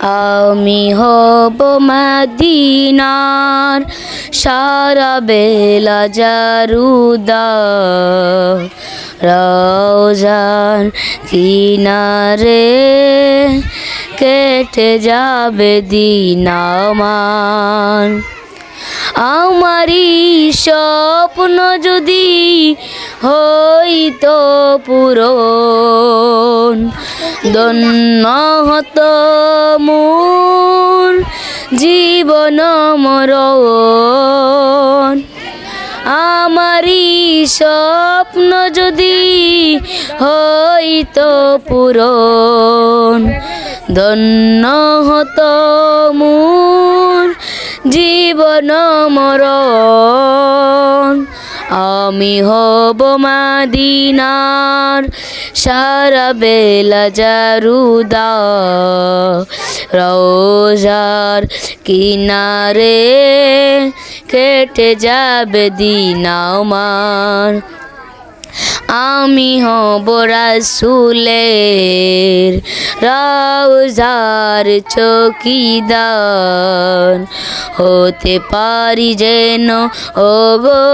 আমি হব মদিনার, সারা বেলা জারুদার রওজার কিনারে কেটে যাবে দিন আমার। আমারই স্বপ্ন যদি হইতো পূরণ দন্য হতো মোর জীবন মরণ। আমারই স্বপ্ন যদি হইতো পূরণ। ধন্য হতো মোর জীবন মরণ। আমি হব মাদিনার, সারা বেলা জারুদা রোজার কিনারে কেটে যাবে দিন আমার আমি হব রাসুলের রাউজার চকিদার, হতে পারি যেন ও গো